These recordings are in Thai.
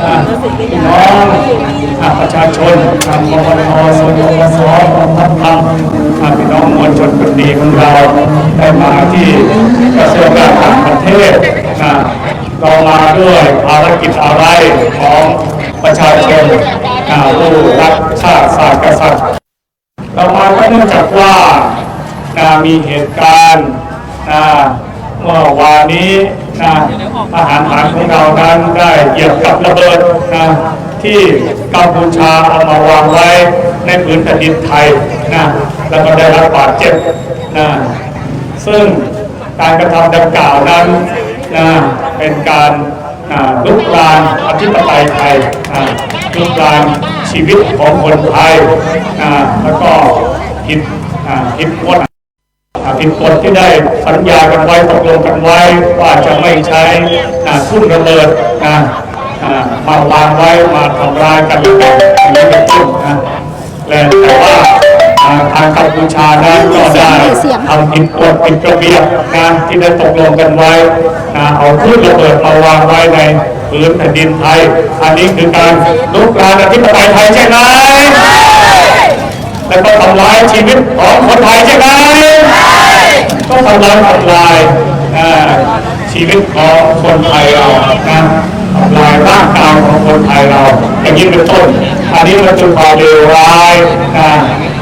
พี่น้องประชาชนทางปปทสปปสกองทัพธรรมพี่น้องมวลชนคนดีของเราได้มาที่กระทรวงการต่างประเทศนะเรามาด้วยภารกิจอะไรของประชาชนผู้รักชาติศาสตร์กษัตริย์เรามาก็เนื่องจากว่ามีเหตุการณ์ เมื่อวานนี้นะทหารฐานของเรานั้นได้เหยียบกับระเบิดนะที่กัมพูชาเอามาวางไว้ในพื้นแผ่นดินไทยนะแล้วก็ได้รับบาดเจ็บนะซึ่งการกระทำดังกล่าวนั้นนะเป็นการนะลุกรานอธิปไตยไทยนะลุกรานชีวิตของคนไทยนะแล้วก็ผิดผิดกฎ อ่าผิดที่ได้สัญญากันไว้ตกลงกันไว้ว่าจะไม่ใช้ทุ่นระเบิดนะมาวางไว้มาทำร้ายกันอย่างนี้เป็นต้นนะและแต่ว่าอ่าทางกัมพูชานั้นก็ได้ทำผิดกฎผิดระเบียบนะที่ได้ตกลงกันไว้นะเอาทุ่นระเบิดมาวางไว้ในพื้นแผ่นดินไทย อันนี้คือการลุกรานอธิปไตยไทยใช่ไหมแล้วก็ทำลายชีวิตของคนไทยใช่ไหม ก็ทำลายทำลายชีวิตของคนไทยเรานะทำลายร่างกายของคนไทยเราอย่างนี้เป็นต้น อันนี้มันเป็นความเลวร้ายนะ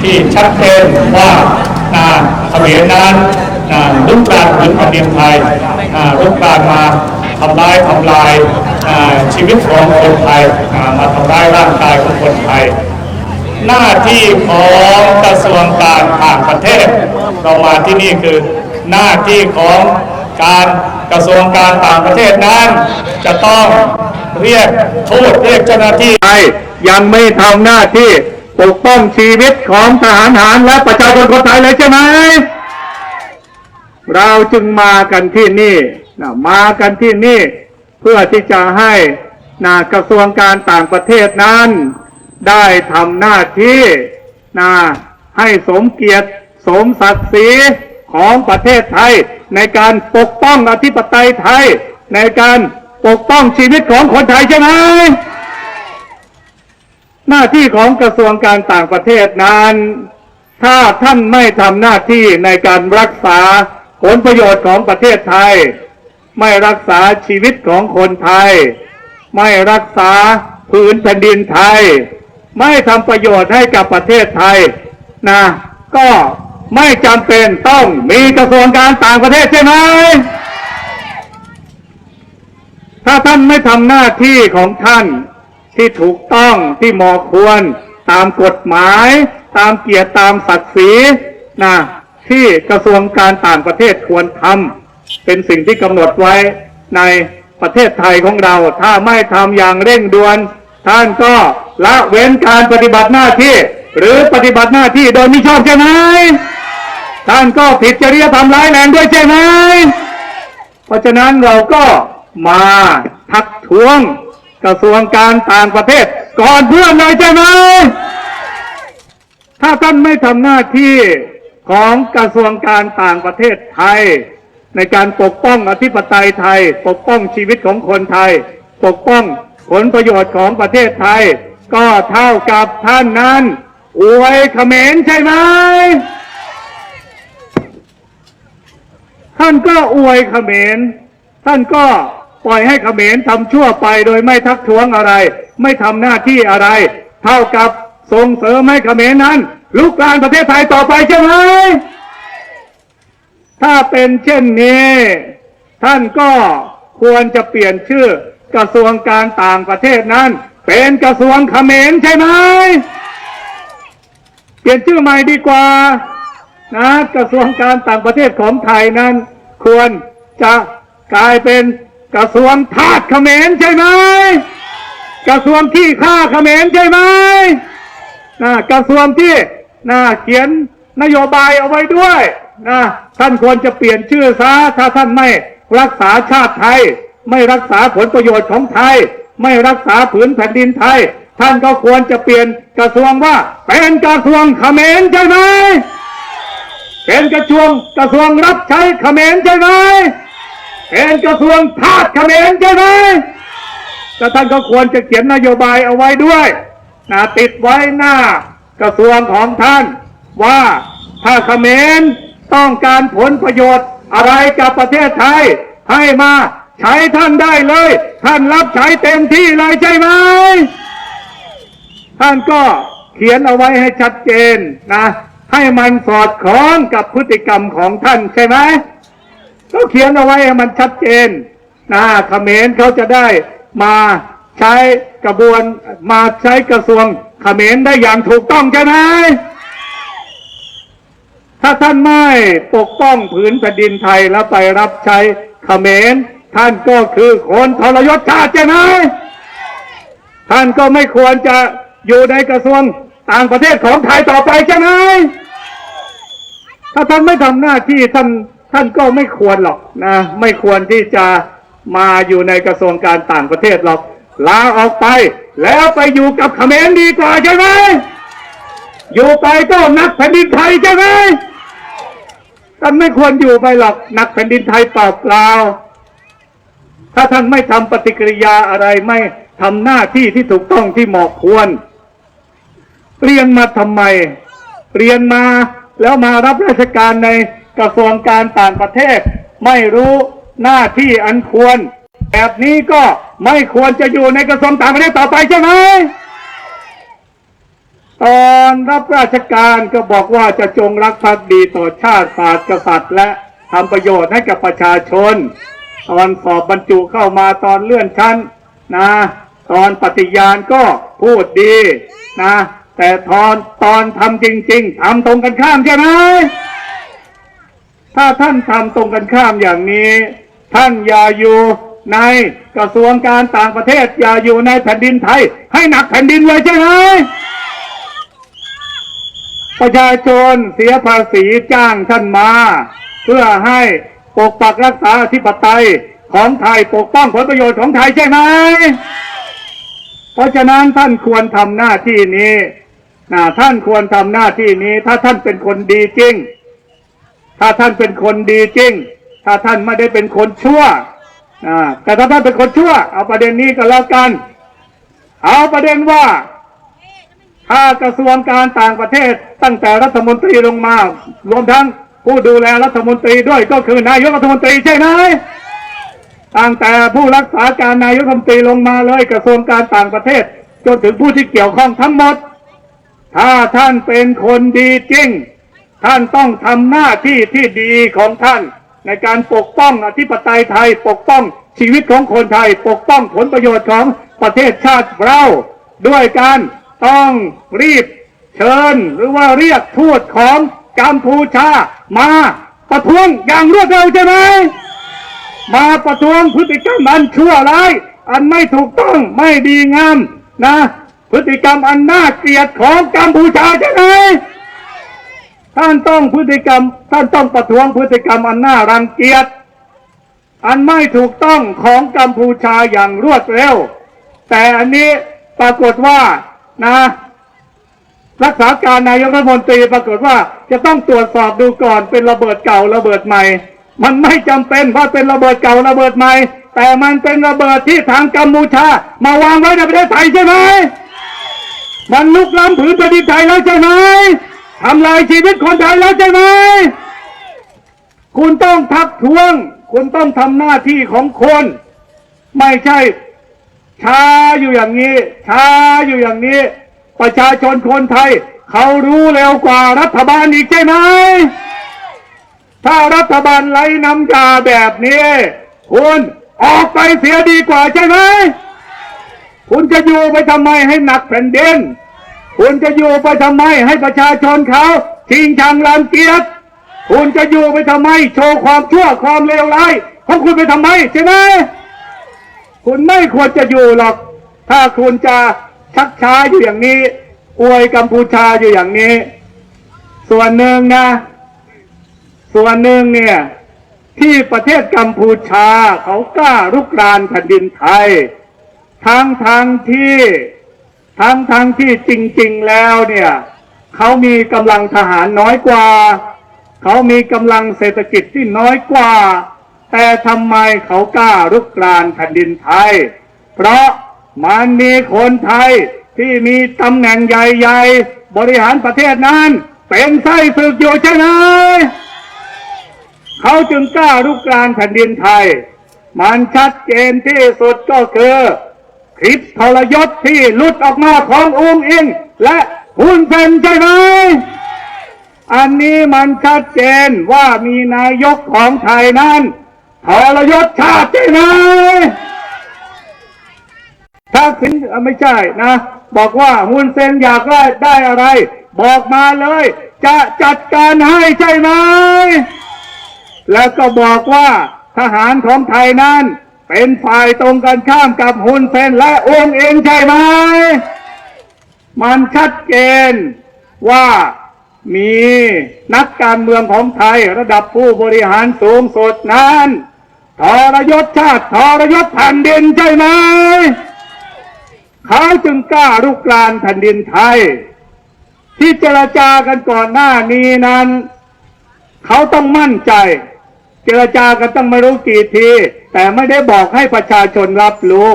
ที่ชัดเจนว่านะเขมรนั้นนะลุกรานพื้นแผ่นดินไทยอ่าลุกรานมาทำลายทำลายชีวิตของคนไทยมาทำลายร่างกายของคนไทยหน้าที่ของกระทรวงการต่างประเทศเรามาที่นี่คือ หน้าที่ของการกระทรวงการต่างประเทศนั้น จะต้องเรียกทูตเรียกเจ้าหน้าที่ไทยยังไม่ทำหน้าที่ปกป้องชีวิตของทหารหารและประชาชนคนไทยเลยใช่ไหม เราจึงมากันที่นี่นะมากันที่นี่ เพื่อที่จะให้นะกระทรวงการต่างประเทศนั้น ได้ทำหน้าที่นะให้สมเกียรติสมศักดิ์ศรี ของประเทศไทย ในการปกป้องอธิปไตยไทย ในการปกป้องชีวิตของคนไทยใช่ไหมหน้าที่ของกระทรวงการต่างประเทศนั้น ถ้าท่านไม่ทำหน้าที่ในการรักษาผลประโยชน์ของประเทศไทย ไม่รักษาชีวิตของคนไทย ไม่รักษาพื้นแผ่นดินไทย ไม่ทำประโยชน์ให้กับประเทศไทยนะก็ ไม่จำเป็นต้องมีกระทรวงการต่างประเทศใช่ไหม ถ้าท่านไม่ทำหน้าที่ของท่านที่ถูกต้องที่เหมาะควร ตามกฎหมาย ตามเกียรติตามศักดิ์ศรีนะที่กระทรวงการต่างประเทศควรทำเป็นสิ่งที่กำหนดไว้ในประเทศไทยของเรา ถ้าไม่ทำอย่างเร่งด่วน ท่านก็ละเว้นการปฏิบัติหน้าที่ หรือปฏิบัติหน้าที่โดยมิชอบใช่ไหม ท่านก็ผิดจริยธรรมร้ายแรงด้วยใช่ไหม เพราะฉะนั้นเราก็มาทักท้วงกระทรวงการต่างประเทศ ก่อนเพื่อนเลยใช่ไหม ถ้าท่านไม่ทำหน้าที่ของกระทรวงการต่างประเทศไทย ในการปกป้องอธิปไตยไทย ปกป้องชีวิตของคนไทย ปกป้องผลประโยชน์ของประเทศไทย ก็เท่ากับท่านนั้น อวยเขมรใช่ไหม ท่านก็อวยเขมร ท่านก็ปล่อยให้เขมรทำชั่วไปโดยไม่ทักท้วงอะไร ไม่ทำหน้าที่อะไร เท่ากับส่งเสริมให้เขมรนั้น ลุกลานประเทศไทยต่อไปใช่ไหมถ้าเป็นเช่นนี้ ท่านก็ควรจะเปลี่ยนชื่อกระทรวงการต่างประเทศนั้น เป็นกระทรวงเขมรใช่ไหม เปลี่ยนชื่อใหม่ดีกว่า นะกระทรวงการต่างประเทศของไทยนั้น ควรจะกลายเป็นกระทรวงทาสเขมรใช่ไหมกระทรวงที่ฆ่าเขมรใช่ไหมนะกระทรวงที่นะเขียนนโยบายเอาไว้ด้วยนะท่านควรจะเปลี่ยนชื่อซะถ้าท่านไม่รักษาชาติไทย ไม่รักษาผลประโยชน์ของไทย ไม่รักษาผืนแผ่นดินไทย ท่านก็ควรจะเปลี่ยนกระทรวงว่าเป็นกระทรวงเขมรใช่ไหม เป็นกระทรวงกระทรวงรับใช้เขมรใช่ไหมเป็นกระทรวงทาสเขมรใช่ไหมแล้วท่านก็ควรจะเขียนนโยบายเอาไว้ด้วยนะติดไว้หน้ากระทรวงของท่าน ว่าถ้าเขมรต้องการผลประโยชน์อะไรกับประเทศไทย ให้มาใช้ท่านได้เลย ท่านรับใช้เต็มที่เลยใช่ไหมท่านก็เขียนเอาไว้ให้ชัดเจนนะ ให้มันสอดคล้องกับพฤติกรรมของท่านใช่ไหมก็เขียนเอาไว้ให้มันชัดเจนนะเขมรเขาจะได้มาใช้กระบวนมาใช้กระทรวงเขมรได้อย่างถูกต้องใช่ไหมถ้าท่านไม่ปกป้องผืนแผ่นดินไทยแล้วไปรับใช้เขมรท่านก็คือคนทรยศชาติใช่ไหมท่านก็ไม่ควรจะอยู่ในกระทรวง ต่างประเทศของไทยต่อไปใช่ไหมถ้าท่านไม่ทำหน้าที่ท่านท่านก็ไม่ควรหรอกนะ ไม่ควรที่จะมาอยู่ในกระทรวงการต่างประเทศหรอกลาออกไป แล้วไปอยู่กับเขมรดีกว่าใช่ไหมอยู่ไปก็นักแผ่นดินไทยใช่ไหมท่านไม่ควรอยู่ไปหรอกนักแผ่นดินไทยเปล่าเปล่าถ้าท่านไม่ทำปฏิกิริยาอะไรไม่ทำหน้าที่ที่ถูกต้องที่เหมาะควร เรียนมาทำไม เรียนมาแล้วมารับราชการในกระทรวงการต่างประเทศ ไม่รู้หน้าที่อันควร แบบนี้ก็ไม่ควรจะอยู่ในกระทรวงต่างประเทศต่อไปใช่ไหมตอนรับราชการก็บอกว่าจะจงรักภักดีต่อชาติศาสตร์กษัตริย์ และทำประโยชน์ให้กับประชาชน ตอนสอบบรรจุเข้ามาตอนเลื่อนชั้นนะ ตอนปฏิญาณก็พูดดีนะ แต่ตอนตอนทำจริง ๆทำตรงกันข้ามใช่ไหมถ้าท่านทำตรงกันข้ามอย่างนี้ ท่านอย่าอยู่ในกระทรวงการต่างประเทศ อย่าอยู่ในแผ่นดินไทย ให้หนักแผ่นดินเลยใช่ไหมประชาชนเสียภาษีจ้างท่านมา เพื่อให้ปกปักรักษาอธิปไตยของไทยปกป้องผลประโยชน์ของไทยใช่ไหม เพราะฉะนั้นท่านควรทำหน้าที่นี้ ท่านควรทำหน้าที่นี้ ถ้าท่านเป็นคนดีจริง ถ้าท่านเป็นคนดีจริง ถ้าท่านไม่ได้เป็นคนชั่วอ่าแต่ถ้าท่านเป็นคนชั่ว เอาประเด็นนี้ก็แล้วกัน เอาประเด็นว่า ถ้ากระทรวงการต่างประเทศตั้งแต่รัฐมนตรีลงมา รวมทั้งผู้ดูแลรัฐมนตรีด้วยก็คือนายกรัฐมนตรีใช่ไหมตั้งแต่ผู้รักษาการนายกรัฐมนตรีลงมาเลยกระทรวงการต่างประเทศ จนถึงผู้ที่เกี่ยวข้องทั้งหมด ถ้าท่านเป็นคนดีจริง ท่านต้องทำหน้าที่ที่ดีของท่าน ในการปกป้องอธิปไตยไทย ปกป้องชีวิตของคนไทย ปกป้องผลประโยชน์ของประเทศชาติเราด้วยการต้องรีบเชิญหรือว่าเรียกทูตของกัมพูชามาประท้วงอย่างรวดเร็วใช่ไหมมาประท้วงพฤติกรรมอันชั่วร้าย อันไม่ถูกต้องไม่ดีงามนะ พฤติกรรมอันน่าเกลียดของกัมพูชาใช่ไหมท่านต้องพฤติกรรม ท่านต้องประท้วงพฤติกรรมอันน่ารังเกียจ อันไม่ถูกต้องของกัมพูชาอย่างรวดเร็ว แต่อันนี้ปรากฏว่านะรักษาการนายกรัฐมนตรีปรากฏว่าจะต้องตรวจสอบดูก่อนเป็นระเบิดเก่าระเบิดใหม่ มันไม่จำเป็นว่าเป็นระเบิดเก่าระเบิดใหม่ แต่มันเป็นระเบิดที่ทางกัมพูชามาวางไว้ในประเทศไทยใช่ไหม มันลุกล้ำผืนแผ่นดินไทยแล้วใช่ไหมทำลายชีวิตคนไทยแล้วใช่ไหมคุณต้องทักท้วง คุณต้องทำหน้าที่ของคน ไม่ใช่ช้าอยู่อย่างนี้ช้าอยู่อย่างนี้ ประชาชนคนไทย เขารู้เร็วกว่ารัฐบาลอีกใช่ไหมถ้ารัฐบาลไร้น้ำยาแบบนี้ คุณออกไปเสียดีกว่าใช่ไหม คุณจะอยู่ไปทำไมให้หนักแผ่นดิน คุณจะอยู่ไปทำไมให้ประชาชนเขาชิงชังรังเกียจคุณจะอยู่ไปทำไม โชว์ความชั่วความเลวร้ายของคุณไปทำไมใช่ไหมคุณไม่ควรจะอยู่หรอก ถ้าคุณจะชักช้าอยู่อย่างนี้ อวยกัมพูชาอยู่อย่างนี้ ส่วนหนึ่งนะ ส่วนหนึ่งเนี่ย ที่ประเทศกัมพูชาเขากล้ารุกรานแผ่นดินไทย ทั้งทางที่ทั้งทางที่จริง ๆแล้วเนี่ยเขามีกำลังทหารน้อยกว่า เขามีกำลังเศรษฐกิจที่น้อยกว่า แต่ทำไมเขากล้ารุกรานแผ่นดินไทย เพราะมันมีคนไทยที่มีตำแหน่งใหญ่ ๆ บริหารประเทศนั้น เป็นไส้ศึกอยู่ใช่ไหมเขาจึงกล้ารุกรานแผ่นดินไทย มันชัดเจนที่สุดก็คือ คลิปทรยศที่หลุดออกมาขององค์อิง และหุนเซนใช่ไหม อันนี้มันชัดเจนว่ามีนายกของไทยนั้นทรยศชาติใช่ไหมถ้าสินเอ่อไม่ใช่นะ บอกว่าฮุนเซนอยากได้ได้อะไร บอกมาเลย จะจัดการให้ใช่ไหม แล้วก็บอกว่าทหารของไทยนั้น เป็นฝ่ายตรงกันข้ามกับฮุนเซนและองค์เองใช่ไหม มันชัดเจนว่ามีนักการเมืองของไทยระดับผู้บริหารสูงสุดนั้นทรยศชาติทรยศแผ่นดินใช่ไหม เขาจึงกล้ารุกรานแผ่นดินไทย ที่เจรจากันก่อนหน้านี้นั้น เขาต้องมั่นใจ เจรจากันต้องไม่รู้กี่ที แต่ไม่ได้บอกให้ประชาชนรับรู้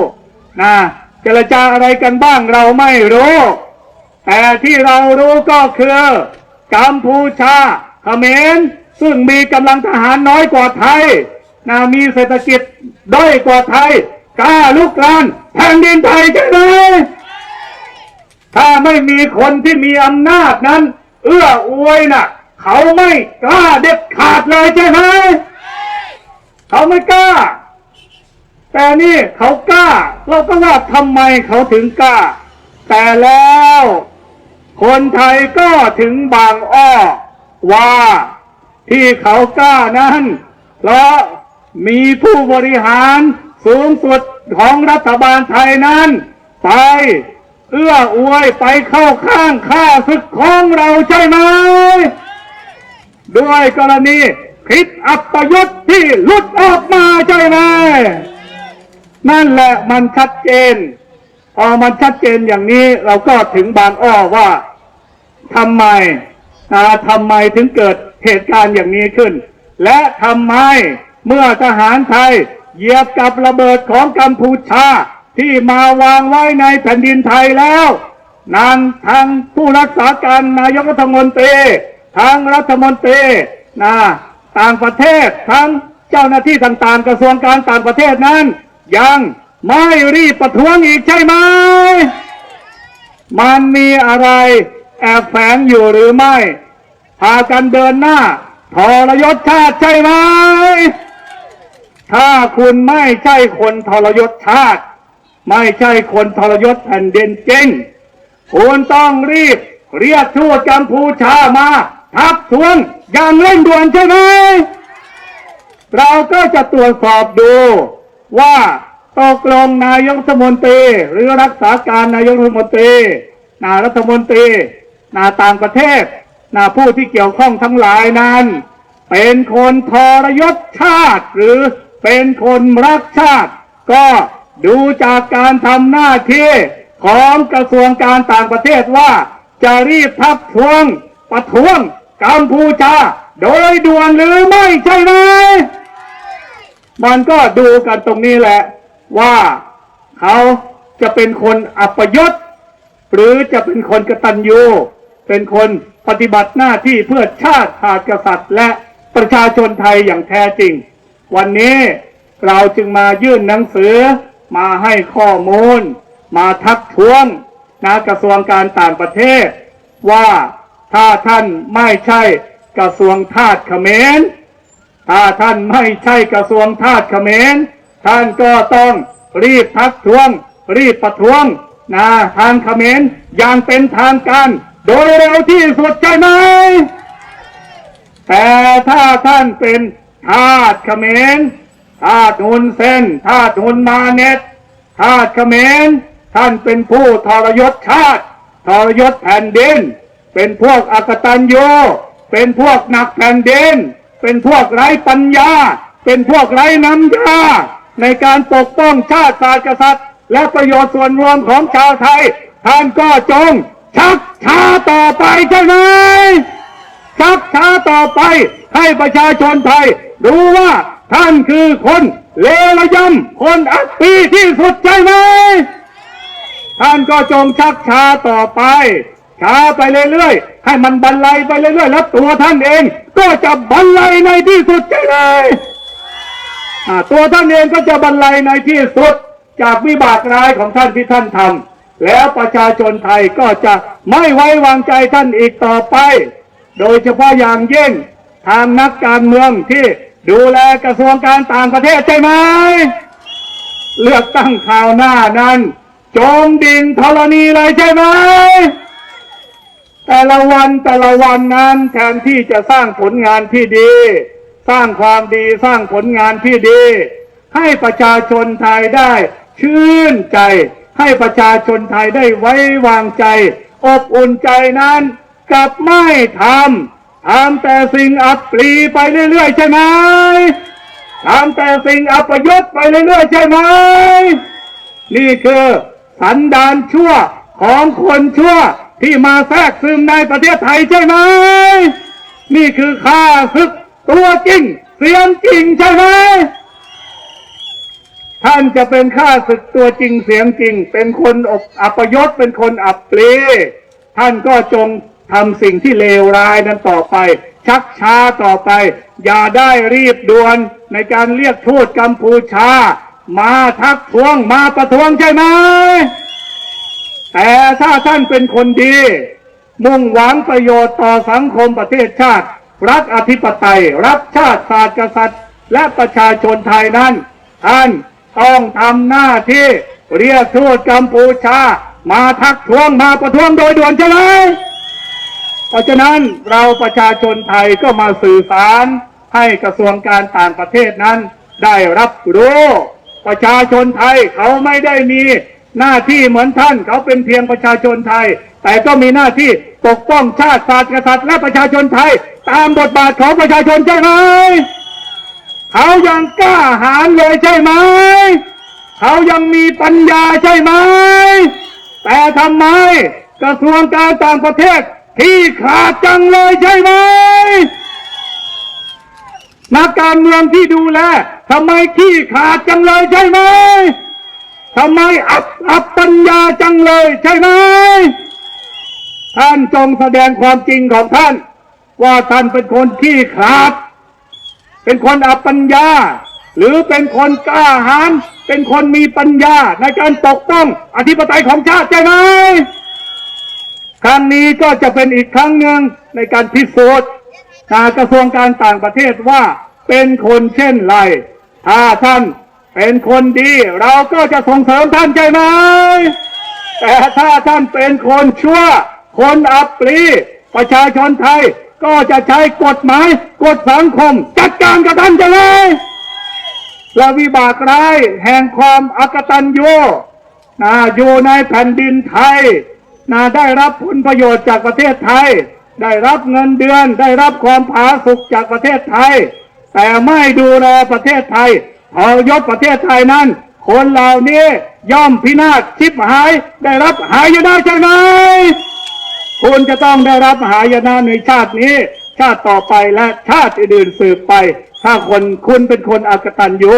นะเจรจาอะไรกันบ้างเราไม่รู้ แต่ที่เรารู้ก็คือกัมพูชาเขมรซึ่งมีกำลังทหารน้อยกว่าไทยนะมีเศรษฐกิจด้อยกว่าไทยกล้าลุกรานแผ่นดินไทยใช่ไหมถ้าไม่มีคนที่มีอำนาจนั้น เอื้ออวยน่ะ เขาไม่กล้าเด็ดขาดเลยใช่ไหม เขาไม่กล้า แต่นี่เขากล้า เราก็ว่าทำไมเขาถึงกล้า แต่แล้ว คนไทยก็ถึงบางอ้อว่าที่เขากล้านั้น เพราะมีผู้บริหารสูงสุดของรัฐบาลไทยนั้น ไป เอื้ออวยไปเข้าข้างข้าศึกของเราใช่ไหม ด้วยกรณี คลิปอัปยศที่ลุดออกมาใช่ไหมนั่นแหละมันชัดเจนพอมันชัดเจนอย่างนี้เราก็ถึงบางอ้อว่าทำไมอ่าทำไมถึงเกิดเหตุการณ์อย่างนี้ขึ้น และทำไมเมื่อทหารไทยเหยียบกับระเบิดของกัมพูชาที่มาวางไว้ในแผ่นดินไทยแล้วนางทางผู้รักษาการนายกรัฐมนตรีทางรัฐมนตรีนะ ต่างประเทศทั้งเจ้าหน้าที่ต่างๆ กระทรวงการต่างประเทศนั้น ยังไม่รีบประท้วงอีกใช่ไหม มันมีอะไรแอบแฝงอยู่หรือไม่พากันเดินหน้าทรยศชาติใช่ไหม ถ้าคุณไม่ใช่คนทรยศชาติ ไม่ใช่คนทรยศแผ่นดินจริงคุณต้องรีบเรียกทูตกัมพูชามา ทักท้วงอย่างเร่งด่วนใช่ไหม เราก็จะตรวจสอบดูว่าตกลงนายกรัฐมนตรี หรือรักษาการนายกรัฐมนตรีนารัฐมนตรีนาต่างประเทศนาผู้ที่เกี่ยวข้องทั้งหลายนั้น เป็นคนทรยศชาติ หรือเป็นคนรักชาติ ก็ดูจากการทำหน้าที่ของกระทรวงการต่างประเทศว่าจะรีบทักท้วงประท้วง กัมพูชา โดยด่วนหรือไม่ใช่ไหมมันก็ดูกันตรงนี้แหละ ว่าเขาจะเป็นคนอัปยศหรือจะเป็นคนกตัญญูเป็นคนปฏิบัติหน้าที่เพื่อชาติศาสตร์กษัตริย์ และประชาชนไทยอย่างแท้จริง วันนี้เราจึงมายื่นหนังสือมาให้ข้อมูล มาทักท้วงนะกระทรวงการต่างประเทศว่า ถ้าท่านไม่ใช่กระทรวงทาสเขมรถ้าท่านไม่ใช่กระทรวงทาสเขมร ท่านก็ต้องรีบทักท้วง รีบประท้วงนะทางเขมรอย่างเป็นทางการ โดยเร็วที่สุดใช่ไหม แต่ถ้าท่านเป็นทาสเขมรทาสหุนเซนทาสหุนมาเน็ตทาสเขมร ท่านเป็นผู้ทรยศชาติ ทรยศแผ่นดิน เป็นพวกอกตัญญูเป็นพวกหนักแผ่นดิน เป็นพวกไร้ปัญญา เป็นพวกไร้น้ำยาในการปกป้องชาติศาสตร์กษัตริย์ และประโยชน์ส่วนรวมของชาวไทย ท่านก็จง ชักช้าต่อไปใช่ไหมชักช้าต่อไปให้ประชาชนไทย รู้ว่าท่านคือคนเลวระยำคนอัปปีที่สุดใช่ไหมท่านก็จงชักช้าต่อไป ช้าไปเรื่อยๆ ให้มันบรรลัยไปเรื่อยๆ แล้วตัวท่านเองก็จะบรรลัยในที่สุดใช่เลยตัวท่านเองก็จะบรรลัยในที่สุด จากวิบากร้ายของท่านที่ท่านทำแล้วประชาชนไทยก็จะไม่ไว้วางใจท่านอีกต่อไป โดยเฉพาะอย่างยิ่งทางนักการเมืองที่ดูแลกระทรวงการต่างประเทศใช่ไหม เลือกตั้งคราวหน้านั้นจมดิ่งธรณีเลยใช่ไหม แต่ละวันแต่ละวันนั้นแทนที่จะสร้างผลงานที่ดี สร้างความดีสร้างผลงานที่ดี ให้ประชาชนไทยได้ชื่นใจ ให้ประชาชนไทยได้ไว้วางใจ อบอุ่นใจนั้นกลับไม่ทำทำแต่สิ่งอับปรีไปเรื่อยๆใช่ไหมทำแต่สิ่งอัปยศไปเรื่อยๆใช่ไหมนี่คือสันดานชั่วของคนชั่ว ที่มาแทรกซึมในประเทศไทยใช่ไหม นี่คือข้าศึกตัวจริงเสียงจริงใช่ไหม ท่านจะเป็นข้าศึกตัวจริงเสียงจริง เป็นคนอบอัปยศเป็นคนอับปรีท่านก็จงทำสิ่งที่เลวร้ายนั้นต่อไป ชักช้าต่อไป อย่าได้รีบด่วนในการเรียกทูตกัมพูชา มาทักท้วงมาประท้วงใช่ไหม แต่ถ้าท่านเป็นคนดี มุ่งหวังประโยชน์ต่อสังคมประเทศชาติ รักอธิปไตย รักชาติศาสตร์กษัตริย์ และประชาชนไทยนั้น ท่านต้องทำหน้าที่เรียกทูตกัมพูชา มาทักท้วงมาประท้วงโดยด่วนใช่ไหมเพราะฉะนั้นเราประชาชนไทยก็มาสื่อสารให้กระทรวงการต่างประเทศนั้น ได้รับรู้ ประชาชนไทยเขาไม่ได้มี หน้าที่เหมือนท่านเขาเป็นเพียงประชาชนไทย แต่ก็มีหน้าที่ปกป้องชาติศาสตร์กษัตริย์และประชาชนไทย ตามบทบาทของประชาชนใช่ไหมเขายังกล้าหาญเลยใช่ไหมเขายังมีปัญญาใช่ไหมแต่ทำไมกระทรวงการต่างประเทศที่ขาดจังเลยใช่ไหมนักการเมืองที่ดูแลทำไมที่ขาดจังเลยใช่ไหม ทำไมอับอับปัญญาจังเลยใช่ไหม ท่านจงแสดงความจริงของท่าน ว่าท่านเป็นคนขี้ขลาด เป็นคนอับปัญญา หรือเป็นคนกล้าหาญเป็นคนมีปัญญาในการปกป้องอธิปไตยของชาติใช่ไหมครั้งนี้ก็จะเป็นอีกครั้งหนึ่งในการพิสูจน์ทางกระทรวงการต่างประเทศว่าเป็นคนเช่นไรถ้าท่าน เป็นคนดีเราก็จะส่งเสริมท่านใช่ไหมแต่ถ้าท่านเป็นคนชั่ว คนอับปรีประชาชนไทยก็จะใช้กฎหมายกฎสังคม จัดการกับท่านจะเลยและวิบากร้ายแห่งความอักตันยูนะอยู่ในแผ่นดินไทยนะได้รับผลประโยชน์จากประเทศไทย ได้รับเงินเดือน ได้รับความผาสุกจากประเทศไทย แต่ไม่ดูแลประเทศไทย ทอายศประเทศไทยนั้น คนเหล่านี้ย่อมพินาศชิบหายได้รับหายนะใช่ไหมคุณจะต้องได้รับหายนะในชาตินี้ ชาติต่อไปและชาติอื่นสืบไป ถ้าคนคุณเป็นคนอักตันยู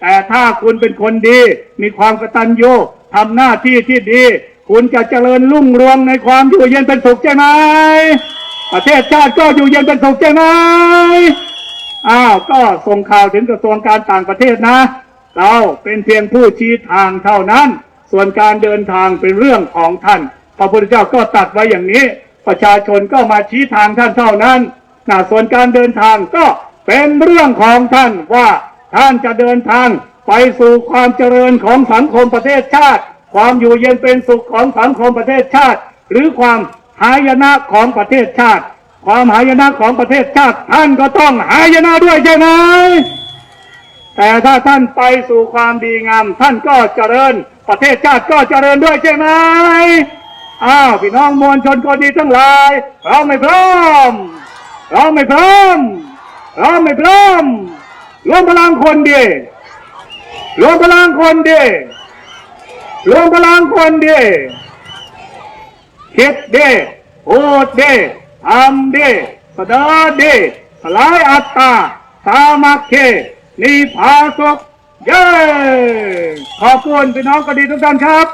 แต่ถ้าคุณเป็นคนดี มีความกตัญญูทำหน้าที่ที่ดี คุณจะเจริญรุ่งเรืองในความอยู่เย็นเป็นสุขใช่ไหมประเทศชาติก็อยู่เย็นเป็นสุขใช่ไหม อ้าวก็ส่งข่าวถึงกระทรวงการต่างประเทศนะ เราเป็นเพียงผู้ชี้ทางเท่านั้น ส่วนการเดินทางเป็นเรื่องของท่านพระพุทธเจ้าก็ตัดไว้อย่างนี้ ประชาชนก็มาชี้ทางท่านเท่านั้นนะส่วนการเดินทางก็เป็นเรื่องของท่านว่าท่านจะเดินทางไปสู่ความเจริญของสังคมประเทศชาติ ความอยู่เย็นเป็นสุขของสังคมประเทศชาติ หรือความหายนะของประเทศชาติ ความหายนะของประเทศชาติท่านก็ต้องหายนะด้วยใช่ไหมแต่ถ้าท่านไปสู่ความดีงาม ท่านก็เจริญ ประเทศชาติก็เจริญด้วยใช่ไหมอ้าวพี่น้องมวลชนคนดีทั้งหลายเราไม่พร้อม เราไม่พร้อม เราไม่พร้อมรวมพลังคนดีรวมพลังคนดีรวมพลังคนดีคิดดีพูดดี ทำดีแสดาเดีสลายอัตตาสามัคคีนิพาสกเย้ขอบคุณพี่น้องกดีทุกท่านครับ